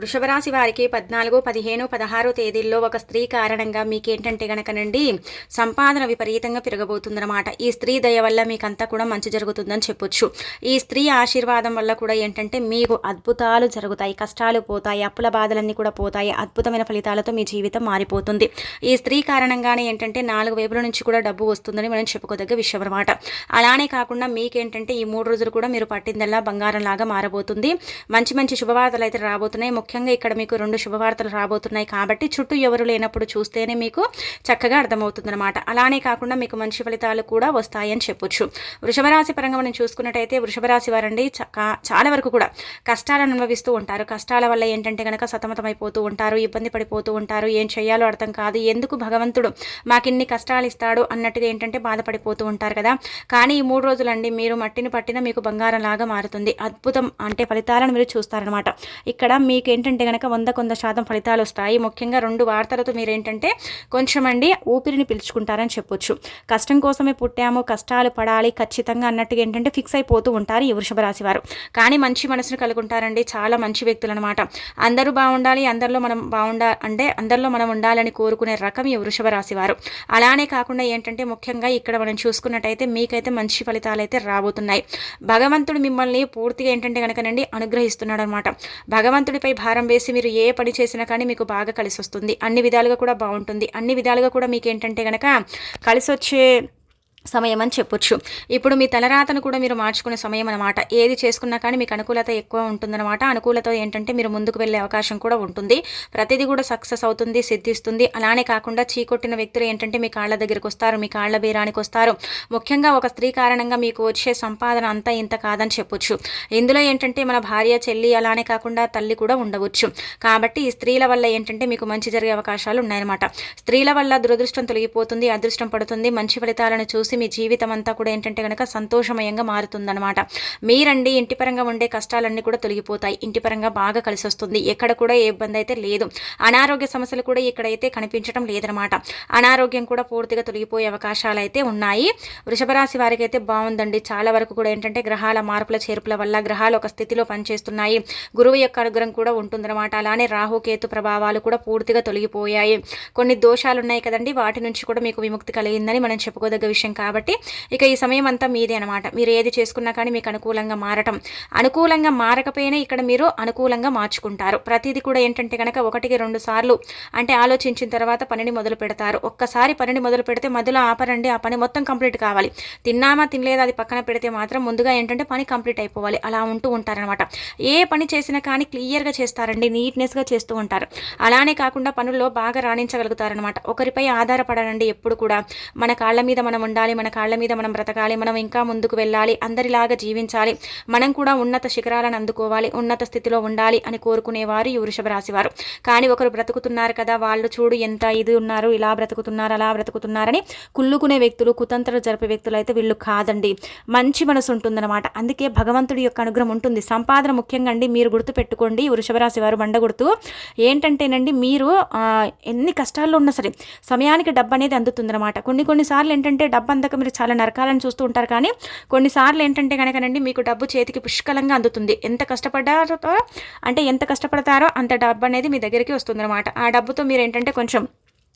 వృషభరాశి వారికి పద్నాలుగు పదిహేను పదహారు తేదీల్లో ఒక స్త్రీ కారణంగా మీకేంటంటే గనకనండి సంపాదన విపరీతంగా పెరగబోతుందన్నమాట. ఈ స్త్రీ దయ వల్ల మీకంతా కూడా మంచి జరుగుతుందని చెప్పొచ్చు. ఈ స్త్రీ ఆశీర్వాదం వల్ల కూడా ఏంటంటే మీకు అద్భుతాలు జరుగుతాయి కష్టాలు పోతాయి అప్పుల బాధలన్నీ కూడా పోతాయి అద్భుతమైన ఫలితాలతో మీ జీవితం మారిపోతుంది. ఈ స్త్రీ కారణంగానే ఏంటంటే నాలుగు వైపుల నుంచి కూడా డబ్బు వస్తుందని మనం చెప్పుకోదగ్గ విషయం అనమాట అలానే కాకుండా మీకేంటంటే ఈ మూడు రోజులు కూడా మీరు పట్టిందల్లా బంగారంలాగా మారబోతుంది. మంచి మంచి శుభవార్తలు అయితే రాబోతున్నాయి. ముఖ్యంగా ఇక్కడ మీకు రెండు శుభవార్తలు రాబోతున్నాయి కాబట్టి చుట్టూ ఎవరు లేనప్పుడు చూస్తేనే మీకు చక్కగా అర్థమవుతుందనమాట అలానే కాకుండా మీకు మంచి ఫలితాలు కూడా వస్తాయని చెప్పొచ్చు. వృషభరాశి పరంగా మనం చూసుకున్నట్టయితే వృషభరాశి వారండి చాలా వరకు కూడా కష్టాలను అనుభవిస్తూ ఉంటారు. కష్టాల వల్ల ఏంటంటే కనుక సతమతమైపోతూ ఉంటారు ఇబ్బంది పడిపోతూ ఉంటారు. ఏం చేయాలో అర్థం కాదు. ఎందుకు భగవంతుడు మాకిన్ని కష్టాలు ఇస్తాడు అన్నట్టుగా ఏంటంటే బాధపడిపోతూ ఉంటారు కదా. కానీ ఈ మూడు రోజులండి మీరు మట్టిని పట్టిన మీకు బంగారం లాగా మారుతుంది. అద్భుతం అంటే ఫలితాలను మీరు చూస్తారనమాట ఇక్కడ మీకు ఏంటంటే కనుక వంద కొంద శాతం ఫలితాలు వస్తాయి. ముఖ్యంగా రెండు వార్తలతో మీరు ఏంటంటే కొంచెం అండి ఊపిరిని పిలుచుకుంటారని చెప్పొచ్చు. కష్టం కోసమే పుట్టాము కష్టాలు పడాలి ఖచ్చితంగా అన్నట్టుగా ఏంటంటే ఫిక్స్ అయిపోతూ ఉంటారు ఈ వృషభ రాశి వారు. కానీ మంచి మనసును కలుగుంటారండి. చాలా మంచి వ్యక్తులు అనమాట అందరూ బాగుండాలి అందరిలో మనం బాగుండా అంటే అందరిలో మనం ఉండాలని కోరుకునే రకం ఈ వృషభ రాశి వారు. అలానే కాకుండా ఏంటంటే ముఖ్యంగా ఇక్కడ మనం చూసుకున్నట్టయితే మీకైతే మంచి ఫలితాలు అయితే రాబోతున్నాయి. భగవంతుడు మిమ్మల్ని పూర్తిగా ఏంటంటే కనుకనండి అనుగ్రహిస్తున్నాడు అనమాట భగవంతుడిపై భారం వేసి మీరు ఏ పని చేసినా కానీ మీకు బాగా కలిసి వస్తుంది అన్ని విధాలుగా కూడా బాగుంటుంది. అన్ని విధాలుగా కూడా మీకు ఏంటంటే కనుక కలిసి వచ్చే సమయం అని చెప్పొచ్చు. ఇప్పుడు మీ తలరాతను కూడా మీరు మార్చుకునే సమయం అనమాట ఏది చేసుకున్నా కానీ మీకు అనుకూలత ఎక్కువ ఉంటుందన్నమాట. అనుకూలత ఏంటంటే మీరు ముందుకు వెళ్ళే అవకాశం కూడా ఉంటుంది. ప్రతిదీ కూడా సక్సెస్ అవుతుంది సిద్ధిస్తుంది. అలానే కాకుండా చీకొట్టిన వ్యక్తులు ఏంటంటే మీ కాళ్ళ దగ్గరికి వస్తారు మీ కాళ్ళ బీరానికి వస్తారు. ముఖ్యంగా ఒక స్త్రీ కారణంగా మీకు వచ్చే సంపాదన అంతా ఇంత కాదని చెప్పొచ్చు. ఇందులో ఏంటంటే మన భార్య చెల్లి అలానే కాకుండా తల్లి కూడా ఉండవచ్చు. కాబట్టి ఈ స్త్రీల వల్ల ఏంటంటే మీకు మంచి జరిగే అవకాశాలు ఉన్నాయన్నమాట. స్త్రీల వల్ల దురదృష్టం తొలగిపోతుంది అదృష్టం పడుతుంది మంచి ఫలితాలను చూసి మీ జీవితం అంతా కూడా ఏంటంటే కనుక సంతోషమయంగా మారుతుందనమాట మీరండి ఇంటి పరంగా ఉండే కష్టాలన్నీ కూడా తొలగిపోతాయి. ఇంటి పరంగా బాగా కలిసి వస్తుంది ఎక్కడ కూడా ఏ ఇబ్బంది అయితే లేదు. అనారోగ్య సమస్యలు కూడా ఇక్కడైతే కనిపించడం లేదనమాట అనారోగ్యం కూడా పూర్తిగా తొలగిపోయే అవకాశాలు అయితే ఉన్నాయి. వృషభరాశి వారికి అయితే బాగుందండి చాలా వరకు కూడా ఏంటంటే గ్రహాల మార్పుల చేర్పుల వల్ల గ్రహాలు ఒక స్థితిలో పనిచేస్తున్నాయి. గురువు యొక్క అనుగ్రహం కూడా ఉంటుందన్నమాట. అలానే రాహుకేతు ప్రభావాలు కూడా పూర్తిగా తొలగిపోయాయి. కొన్ని దోషాలు ఉన్నాయి కదండి. వాటి నుంచి కూడా మీకు విముక్తి కలిగిందని మనం చెప్పుకోదగ్గ విషయం కాబట్టి ఇక ఈ సమయం అంతా మీదే అనమాట మీరు ఏది చేసుకున్నా కానీ మీకు అనుకూలంగా మారటం. అనుకూలంగా మారకపోయినా ఇక్కడ మీరు అనుకూలంగా మార్చుకుంటారు. ప్రతిదీ కూడా ఏంటంటే కనుక ఒకటికి రెండు సార్లు అంటే ఆలోచించిన తర్వాత పనిని మొదలు పెడతారు. ఒక్కసారి పనిని మొదలు పెడితే మధ్యలో ఆపరండి ఆ పని మొత్తం కంప్లీట్ కావాలి. తిన్నామా తినలేదా అది పక్కన పెడితే మాత్రం ముందుగా ఏంటంటే పని కంప్లీట్ అయిపోవాలి. అలా ఉంటూ ఉంటారనమాట ఏ పని చేసినా కానీ క్లియర్గా చేస్తారండి నీట్నెస్గా చేస్తూ ఉంటారు. అలానే కాకుండా పనుల్లో బాగా రాణించగలుగుతారనమాట ఒకరిపై ఆధారపడాలండి ఎప్పుడు కూడా. మన కాళ్ళ మీద మనం ఉండాలి మన కాళ్ళ మీద మనం బ్రతకాలి మనం ఇంకా ముందుకు వెళ్ళాలి అందరిలాగా జీవించాలి మనం కూడా ఉన్నత శిఖరాలను అందుకోవాలి ఉన్నత స్థితిలో ఉండాలి అని కోరుకునేవారు ఈ వృషభ రాశి వారు. కానీ ఒకరు బ్రతుకుతున్నారు కదా వాళ్ళు చూడు ఎంత ఇది ఉన్నారు ఇలా బ్రతుకుతున్నారు అలా బ్రతుకుతున్నారని కుళ్ళుకునే వ్యక్తులు కుతంత్రాలు జరిపే వ్యక్తులు అయితే వీళ్ళు కాదండి. మంచి మనసు ఉంటుందన్నమాట. అందుకే భగవంతుడి యొక్క అనుగ్రహం ఉంటుంది. సంపాదన ముఖ్యంగా అండి మీరు గుర్తు పెట్టుకోండి వృషభరాశి వారు బండ గుర్తు. ఏంటంటేనండి మీరు ఎన్ని కష్టాల్లో ఉన్నా సరే సమయానికి డబ్బు అనేది అందుతుందన్నమాట. కొన్ని కొన్నిసార్లు ఏంటంటే డబ్బు అందక మీరు చాలా నరకాలను చూస్తూ ఉంటారు. కానీ కొన్నిసార్లు ఏంటంటే కనుకనండి మీకు డబ్బు చేతికి పుష్కలంగా అందుతుంది. ఎంత కష్టపడ్డారో అంటే ఎంత కష్టపడతారో అంత డబ్బు అనేది మీ దగ్గరికి వస్తుందన్నమాట. ఆ డబ్బుతో మీరు ఏంటంటే కొంచెం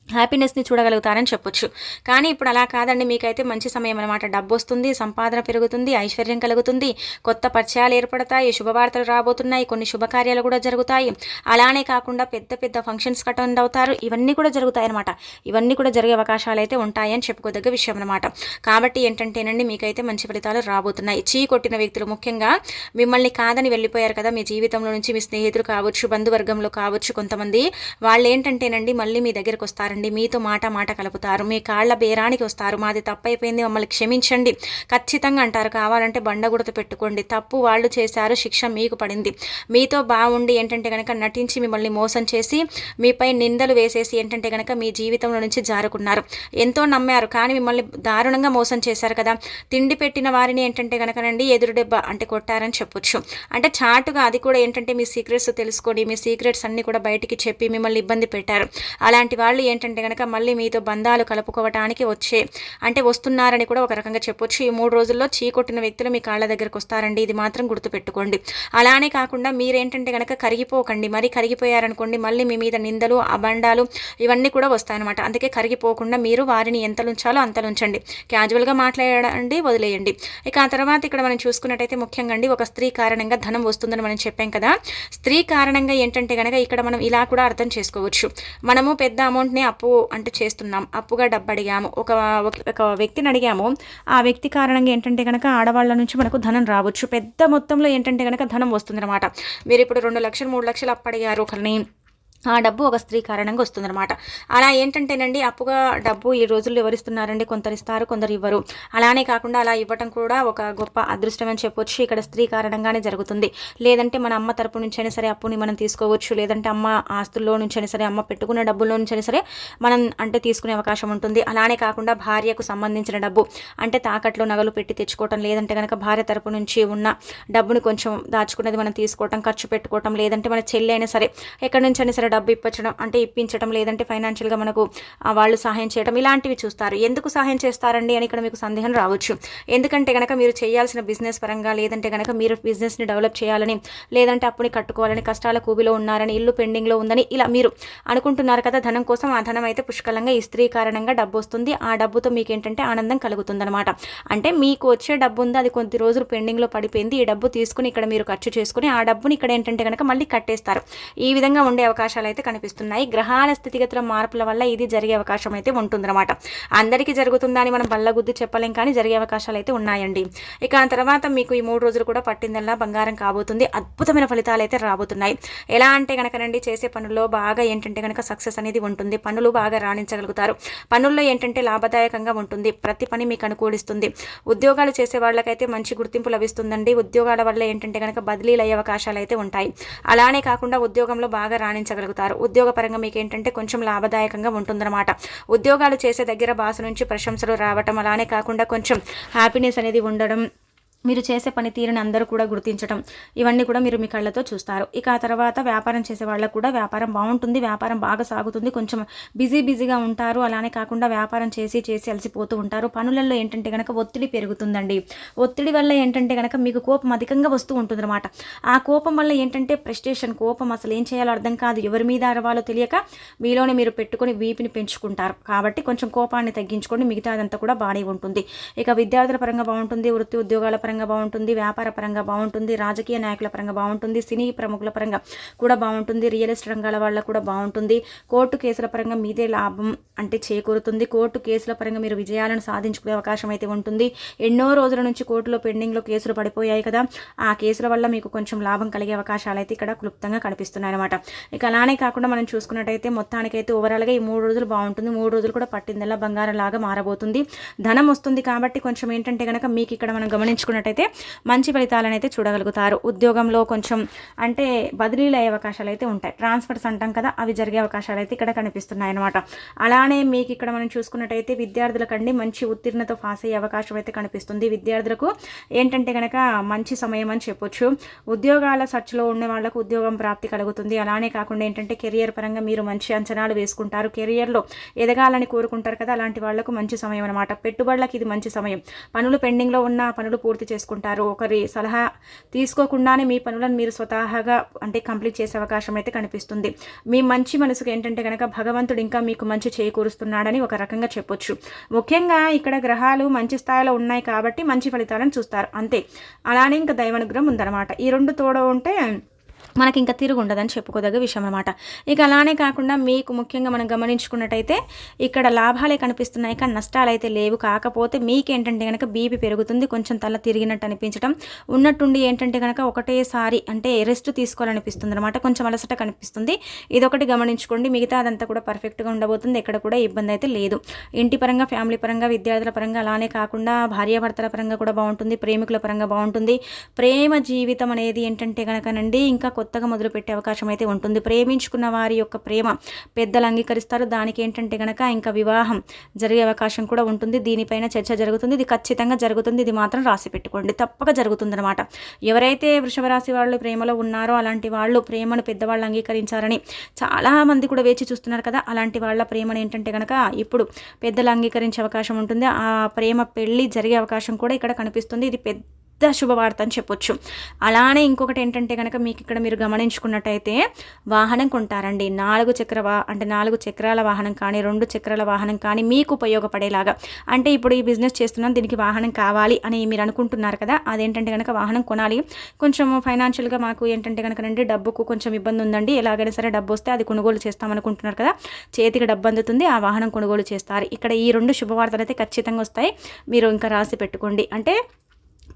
హ్యాపీనెస్ని చూడగలుగుతారని చెప్పొచ్చు. కానీ ఇప్పుడు అలా కాదండి. మీకైతే మంచి సమయం అనమాట డబ్బు వస్తుంది సంపాదన పెరుగుతుంది ఐశ్వర్యం కలుగుతుంది. కొత్త పరిచయాలు ఏర్పడతాయి శుభవార్తలు రాబోతున్నాయి కొన్ని శుభకార్యాలు కూడా జరుగుతాయి. అలానే కాకుండా పెద్ద పెద్ద ఫంక్షన్స్ అటెండ్ అవుతారు. ఇవన్నీ కూడా జరుగుతాయి అనమాట ఇవన్నీ కూడా జరిగే అవకాశాలు అయితే ఉంటాయని చెప్పుకోదగ్గ విషయం అనమాట కాబట్టి ఏంటంటేనండి మీకైతే మంచి ఫలితాలు రాబోతున్నాయి. చీ కొట్టిన వ్యక్తులు ముఖ్యంగా మిమ్మల్ని కాదని వెళ్ళిపోయారు కదా. మీ జీవితంలో నుంచి మీ స్నేహితులు కావచ్చు బంధువర్గంలో కావచ్చు కొంతమంది. వాళ్ళు ఏంటంటేనండి మళ్ళీ మీ దగ్గరకు వస్తారు వస్తారండి. మీతో మాట మాట కలుపుతారు. మీ కాళ్ళ బేరానికి వస్తారు. మాది తప్పైపోయింది. మమ్మల్ని క్షమించండి. ఖచ్చితంగా అంటారు. కావాలంటే బండగుడత పెట్టుకోండి. తప్పు వాళ్ళు చేశారు. శిక్ష మీకు పడింది. మీతో బాగుండి ఏంటంటే కనుక నటించి మిమ్మల్ని మోసం చేసి మీపై నిందలు వేసేసి ఏంటంటే కనుక మీ జీవితంలో నుంచి జారుకున్నారు. ఎంతో నమ్మారు. కానీ మిమ్మల్ని దారుణంగా మోసం చేశారు కదా. తిండి పెట్టిన వారిని ఏంటంటే కనుకనండి ఎదురు దెబ్బ అంటే కొట్టారని చెప్పొచ్చు. అంటే చాటుగా అది కూడా ఏంటంటే మీ సీక్రెట్స్ తెలుసుకొని మీ సీక్రెట్స్ అన్ని కూడా బయటికి చెప్పి మిమ్మల్ని ఇబ్బంది పెట్టారు. అలాంటి వాళ్ళు ఏంటంటే ఏంటంటే కనుక మళ్ళీ మీతో బంధాలు కలుపుకోవటానికి వచ్చే అంటే వస్తున్నారని కూడా ఒక రకంగా చెప్పొచ్చు. ఈ మూడు రోజుల్లో చీకొట్టిన వ్యక్తులు మీ కాళ్ళ దగ్గరకు వస్తారండి. ఇది మాత్రం గుర్తుపెట్టుకోండి. అలానే కాకుండా మీరేంటంటే కనుక కరిగిపోకండి. మరి కరిగిపోయారనుకోండి మళ్ళీ మీ మీద నిందలు అబండాలు ఇవన్నీ కూడా వస్తాయన్నమాట. అందుకే కరిగిపోకుండా మీరు వారిని ఎంత ఉంచాలో అంత ఉంచండి క్యాజువల్గా మాట్లాడండి వదిలేయండి. ఇక ఆ తర్వాత ఇక్కడ మనం చూసుకున్నట్టయితే ముఖ్యంగా అండి ఒక స్త్రీ కారణంగా ధనం వస్తుందని మనం చెప్పాం కదా. స్త్రీ కారణంగా ఏంటంటే కనుక ఇక్కడ మనం ఇలా కూడా అర్థం చేసుకోవచ్చు. మనము పెద్ద అమౌంట్ని అప్పు అంటే చేస్తున్నాం. అప్పుగా డబ్బు అడిగాము. ఒక ఒక వ్యక్తిని అడిగాము. ఆ వ్యక్తి కారణంగా ఏంటంటే కనుక ఆడవాళ్ళ నుంచి మనకు ధనం రావచ్చు. పెద్ద మొత్తంలో ఏంటంటే కనుక ధనం వస్తుందన్నమాట. మీరు ఇప్పుడు రెండు లక్షలు మూడు లక్షలు అప్పు అడిగారు. ఒకరిని ఆ డబ్బు ఒక స్త్రీ కారణంగా వస్తుందన్నమాట. అలా ఏంటంటేనండి అప్పుగా డబ్బు ఈ రోజుల్లో ఎవరిస్తున్నారండి? కొందరు ఇస్తారు కొందరు ఇవ్వరు. అలానే కాకుండా అలా ఇవ్వటం కూడా ఒక గొప్ప అదృష్టం అని చెప్పొచ్చు. ఇక్కడ స్త్రీ కారణంగానే జరుగుతుంది. లేదంటే మన అమ్మ తరపు నుంచైనా సరే అప్పుని మనం తీసుకోవచ్చు. లేదంటే అమ్మ ఆస్తుల్లో నుంచైనా సరే అమ్మ పెట్టుకున్న డబ్బుల్లో నుంచైనా సరే మనం అంటే తీసుకునే అవకాశం ఉంటుంది. అలానే కాకుండా భార్యకు సంబంధించిన డబ్బు అంటే తాకట్లో నగలు పెట్టి తెచ్చుకోవటం లేదంటే కనుక భార్య తరపు నుంచి ఉన్న డబ్బును కొంచెం దాచుకున్నది మనం తీసుకోవటం ఖర్చు పెట్టుకోవటం లేదంటే మన చెల్లి అయినా సరే ఎక్కడి నుంచైనా సరే డబ్బు ఇప్పించడం అంటే ఇప్పించడం లేదంటే ఫైనాన్షియల్గా మనకు వాళ్ళు సహాయం చేయడం ఇలాంటివి చూస్తారు. ఎందుకు సహాయం చేస్తారండి అని ఇక్కడ మీకు సందేహం రావచ్చు. ఎందుకంటే కనుక మీరు చేయాల్సిన బిజినెస్ పరంగా లేదంటే కనుక మీరు బిజినెస్ని డెవలప్ చేయాలని లేదంటే అప్పుని కట్టుకోవాలని కష్టాల కూబిలో ఉన్నారని ఇల్లు పెండింగ్లో ఉందని ఇలా మీరు అనుకుంటున్నారు కదా ధనం కోసం ఆ ధనం అయితే పుష్కలంగా ఈ స్త్రీ కారణంగా డబ్బు వస్తుంది. ఆ డబ్బుతో మీకు ఏంటంటే ఆనందం కలుగుతుందనమాట అంటే మీకు వచ్చే డబ్బు ఉంది అది కొద్ది రోజులు పెండింగ్లో పడిపోయింది ఈ డబ్బు తీసుకుని ఇక్కడ మీరు ఖర్చు చేసుకుని ఆ డబ్బుని ఇక్కడ ఏంటంటే కనుక మళ్ళీ కట్టేస్తారు. ఈ విధంగా ఉండే అవకాశాలు అయితే కనిపిస్తున్నాయి. గ్రహాల స్థితిగతుల మార్పుల వల్ల ఇది జరిగే అవకాశం అయితే ఉంటుందన్నమాట. అందరికీ జరుగుతుందా అని మనం బల్లగుద్ది చెప్పలేం కానీ జరిగే అవకాశాలు అయితే ఉన్నాయండి. ఇక ఆ తర్వాత మీకు ఈ మూడు రోజులు కూడా పట్టిందల్లా బంగారం కాబోతుంది. అద్భుతమైన ఫలితాలు అయితే రాబోతున్నాయి. ఎలా అంటే కనుకనండి చేసే పనుల్లో బాగా ఏంటంటే కనుక సక్సెస్ అనేది ఉంటుంది. పనులు బాగా రాణించగలుగుతారు. పనుల్లో ఏంటంటే లాభదాయకంగా ఉంటుంది. ప్రతి పని మీకు అనుకూలిస్తుంది. ఉద్యోగాలు చేసే వాళ్ళకైతే మంచి గుర్తింపు లభిస్తుందండి. ఉద్యోగాల వల్ల ఏంటంటే కనుక బదిలీలు అయ్యే అవకాశాలు అయితే ఉంటాయి. అలానే కాకుండా ఉద్యోగంలో బాగా రాణించగలుగుతారు. ఉద్యోగపరంగా మీకు ఏంటంటే కొంచెం లాభదాయకంగా ఉంటుందన్నమాట. ఉద్యోగాలు చేసే దగ్గర బాస నుంచి ప్రశంసలు రావటం అలానే కాకుండా కొంచెం హ్యాపీనెస్ అనేది ఉండడం మీరు చేసే పనితీరుని అందరూ కూడా గుర్తించడం ఇవన్నీ కూడా మీరు మీ కళ్ళతో చూస్తారు. ఇక ఆ తర్వాత వ్యాపారం చేసే వాళ్ళకు కూడా వ్యాపారం బాగుంటుంది వ్యాపారం బాగా సాగుతుంది. కొంచెం బిజీ బిజీగా ఉంటారు. అలానే కాకుండా వ్యాపారం చేసి చేసి అలసిపోతూ ఉంటారు. పనులలో ఏంటంటే కనుక ఒత్తిడి పెరుగుతుందండి. ఒత్తిడి వల్ల ఏంటంటే కనుక మీకు కోపం అధికంగా వస్తూ ఉంటుంది అనమాట ఆ కోపం వల్ల ఏంటంటే ప్రెస్టేషన్ కోపం అసలు ఏం చేయాలో అర్థం కాదు. ఎవరి మీద అరవాలో తెలియక మీలోనే మీరు పెట్టుకొని వీపిని పెంచుకుంటారు. కాబట్టి కొంచెం కోపాన్ని తగ్గించుకొని మిగతాదంతా కూడా బాగానే ఉంటుంది. ఇక విద్యార్థుల పరంగా బాగుంటుంది. వృత్తి ఉద్యోగాల పరంగా పరంగా బాగుంటుంది వ్యాపార పరంగా బాగుంటుంది రాజకీయ నాయకుల పరంగా బాగుంటుంది సినీ ప్రముఖుల పరంగా కూడా బాగుంటుంది రియల్ ఎస్టేట్ రంగాల వాళ్ళ కూడా బాగుంటుంది. కోర్టు కేసుల పరంగా మీదే లాభం అంటే చేకూరుతుంది. కోర్టు కేసుల పరంగా మీరు విజయాలను సాధించుకునే అవకాశం అయితే ఉంటుంది. ఎన్నో రోజుల నుంచి కోర్టులో పెండింగ్లో కేసులు పడిపోయాయి కదా. ఆ కేసుల వల్ల మీకు కొంచెం లాభం కలిగే అవకాశాలు అయితే ఇక్కడ క్లుప్తంగా కనిపిస్తున్నాయి అనమాట ఇక అలానే కాకుండా మనం చూసుకున్నట్టయితే మొత్తానికైతే ఓవరాల్గా ఈ మూడు రోజులు బాగుంటుంది. మూడు రోజులు కూడా పట్టిందల్లా బంగారం లాగా మారబోతుంది. ధనం వస్తుంది కాబట్టి కొంచెం ఏంటంటే కనుక మీకు ఇక్కడ మనం గమనించుకున్నట్టు చేసుకున్నట్టయితే మంచి ఫలితాలను అయితే చూడగలుగుతారు. ఉద్యోగంలో కొంచెం అంటే బదిలీలు అయ్యే అవకాశాలు అయితే ఉంటాయి. ట్రాన్స్ఫర్స్ అంటాం కదా అవి జరిగే అవకాశాలు అయితే ఇక్కడ కనిపిస్తున్నాయి అనమాట అలానే మీకు ఇక్కడ మనం చూసుకున్నట్టయితే విద్యార్థులకండి మంచి ఉత్తీర్ణత పాస్ అయ్యే అవకాశం అయితే కనిపిస్తుంది. విద్యార్థులకు ఏంటంటే కనుక మంచి సమయం అని చెప్పొచ్చు. ఉద్యోగాల సర్చ్లో ఉండే వాళ్ళకు ఉద్యోగం ప్రాప్తి కలుగుతుంది. అలానే కాకుండా ఏంటంటే కెరియర్ పరంగా మీరు మంచి అంచనాలు వేసుకుంటారు. కెరియర్లో ఎదగాలని కోరుకుంటారు కదా అలాంటి వాళ్ళకు మంచి సమయం అనమాట పెట్టుబడులకు ఇది మంచి సమయం. పనులు పెండింగ్లో ఉన్న పనులు పూర్తి చేసుకుంటారు. ఒకరి సలహా తీసుకోకుండానే మీ పనులను మీరు స్వతహాగా అంటే కంప్లీట్ చేసే అవకాశం అయితే కనిపిస్తుంది. మీ మంచి మనసుకు ఏంటంటే కనుక భగవంతుడు ఇంకా మీకు మంచి చేకూరుస్తున్నాడని ఒక రకంగా చెప్పొచ్చు. ముఖ్యంగా ఇక్కడ గ్రహాలు మంచి స్థాయిలో ఉన్నాయి కాబట్టి మంచి ఫలితాలను చూస్తారు. అంతే. అలానే ఇంకా దైవానుగ్రహం ఉందన్నమాట. ఈ రెండు తోడ ఉంటే మనకి ఇంకా తిరుగు ఉండదని చెప్పుకోదగ్గ విషయం అనమాట ఇక అలానే కాకుండా మీకు ముఖ్యంగా మనం గమనించుకున్నట్టయితే ఇక్కడ లాభాలే కనిపిస్తున్నాయి కానీ నష్టాలు అయితే లేవు. కాకపోతే మీకేంటంటే కనుక బీపీ పెరుగుతుంది కొంచెం తల తిరిగినట్టు అనిపించడం ఉన్నట్టుండి ఏంటంటే కనుక ఒకటేసారి అంటే రెస్ట్ తీసుకోవాలనిపిస్తుంది అనమాట కొంచెం అలసట కనిపిస్తుంది. ఇదొకటి గమనించుకోండి. మిగతా అదంతా కూడా పర్ఫెక్ట్గా ఉండబోతుంది. ఎక్కడ కూడా ఇబ్బంది అయితే లేదు. ఇంటి పరంగా ఫ్యామిలీ పరంగా విద్యార్థుల పరంగా అలానే కాకుండా భార్యాభర్తల పరంగా కూడా బాగుంటుంది. ప్రేమికుల పరంగా బాగుంటుంది. ప్రేమ జీవితం అనేది ఏంటంటే కనుకనండి ఇంకా కొత్తగా మొదలుపెట్టే అవకాశం అయితే ఉంటుంది. ప్రేమించుకున్న వారి యొక్క ప్రేమ పెద్దలు అంగీకరిస్తారు. దానికి ఏంటంటే కనుక ఇంకా వివాహం జరిగే అవకాశం కూడా ఉంటుంది. దీనిపైన చర్చ జరుగుతుంది. ఇది ఖచ్చితంగా జరుగుతుంది. ఇది మాత్రం రాసి పెట్టుకోండి. తప్పక జరుగుతుందన్నమాట. ఎవరైతే వృషభ రాశి వాళ్ళు ప్రేమలో ఉన్నారో అలాంటి వాళ్ళు ప్రేమను పెద్దవాళ్ళు అంగీకరించారని చాలామంది కూడా వేచి చూస్తున్నారు కదా. అలాంటి వాళ్ళ ప్రేమను ఏంటంటే కనుక ఇప్పుడు పెద్దలు అంగీకరించే అవకాశం ఉంటుంది. ఆ ప్రేమ పెళ్ళి జరిగే అవకాశం కూడా ఇక్కడ కనిపిస్తుంది. ఇది పెద్ద పెద్ద శుభవార్త అని చెప్పొచ్చు. అలానే ఇంకొకటి ఏంటంటే కనుక మీకు ఇక్కడ మీరు గమనించుకున్నట్టయితే వాహనం కొంటారండి. నాలుగు చక్ర వా అంటే నాలుగు చక్రాల వాహనం కానీ రెండు చక్రాల వాహనం కానీ మీకు ఉపయోగపడేలాగా. అంటే ఇప్పుడు ఈ బిజినెస్ చేస్తున్నాను దీనికి వాహనం కావాలి అని మీరు అనుకుంటున్నారు కదా అదేంటంటే కనుక వాహనం కొనాలి. కొంచెం ఫైనాన్షియల్గా మాకు ఏంటంటే కనుక రండి డబ్బుకు కొంచెం ఇబ్బంది ఉందండి. ఎలాగైనా సరే డబ్బు వస్తే అది కొనుగోలు చేస్తామనుకుంటున్నారు కదా చేతికి డబ్బు అందుతుంది ఆ వాహనం కొనుగోలు చేస్తారు. ఇక్కడ ఈ రెండు శుభవార్తలు అయితే ఖచ్చితంగా వస్తాయి. మీరు ఇంకా రాసి పెట్టుకోండి. అంటే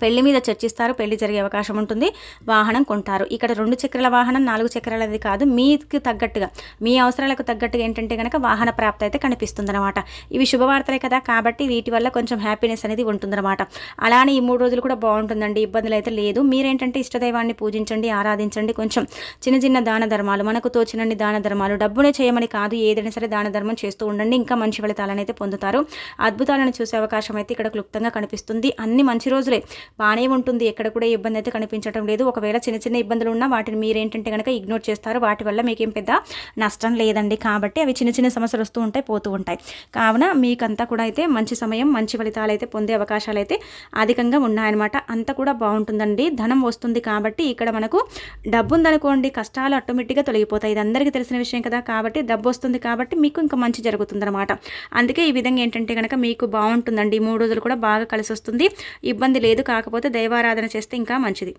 పెళ్ళి మీద చర్చిస్తారు పెళ్ళి జరిగే అవకాశం ఉంటుంది వాహనం కొంటారు. ఇక్కడ రెండు చక్రాల వాహనం నాలుగు చక్రాలది కాదు మీకు తగ్గట్టుగా మీ అవసరాలకు తగ్గట్టుగా ఏంటంటే కనుక వాహన ప్రాప్తి అయితే కనిపిస్తుంది అనమాట ఇవి శుభవార్తలే కదా కాబట్టి వీటి వల్ల కొంచెం హ్యాపీనెస్ అనేది ఉంటుందన్నమాట. అలానే ఈ మూడు రోజులు కూడా బాగుంటుందండి ఇబ్బందులు అయితే లేదు. మీరేంటంటే ఇష్టదైవాన్ని పూజించండి ఆరాధించండి కొంచెం చిన్న చిన్న దాన ధర్మాలు మనకు తోచినండి దాన ధర్మాలు డబ్బునే చేయమని కాదు ఏదైనా సరే దాన ధర్మం చేస్తూ ఉండండి ఇంకా మంచి ఫలితాలను అయితే పొందుతారు. అద్భుతాలను చూసే అవకాశం అయితే ఇక్కడ క్లుప్తంగా కనిపిస్తుంది. అన్ని మంచి రోజులే. బాగానే ఉంటుంది ఎక్కడ కూడా ఇబ్బంది అయితే కనిపించడం లేదు. ఒకవేళ చిన్న చిన్న ఇబ్బందులు ఉన్నా వాటిని మీరేంటంటే కనుక ఇగ్నోర్ చేస్తారు. వాటి వల్ల మీకేం పెద్ద నష్టం లేదండి. కాబట్టి అవి చిన్న చిన్న సమస్యలు వస్తూ ఉంటాయి పోతూ ఉంటాయి. కావున మీకంతా కూడా అయితే మంచి సమయం మంచి ఫలితాలు అయితే పొందే అవకాశాలు అయితే అధికంగా ఉన్నాయన్నమాట. అంతా కూడా బాగుంటుందండి. ధనం వస్తుంది కాబట్టి ఇక్కడ మనకు డబ్బు ఉందనుకోండి కష్టాలు ఆటోమేటిక్గా తొలగిపోతాయి. ఇది అందరికీ తెలిసిన విషయం కదా. కాబట్టి డబ్బు వస్తుంది కాబట్టి మీకు ఇంకా మంచి జరుగుతుందన్నమాట. అందుకే ఈ విధంగా ఏంటంటే కనుక మీకు బాగుంటుందండి. మూడు రోజులు కూడా బాగా కలిసి వస్తుంది ఇబ్బంది లేదు కాకపోతే దైవారాధన చేస్తే ఇంకా మంచిది.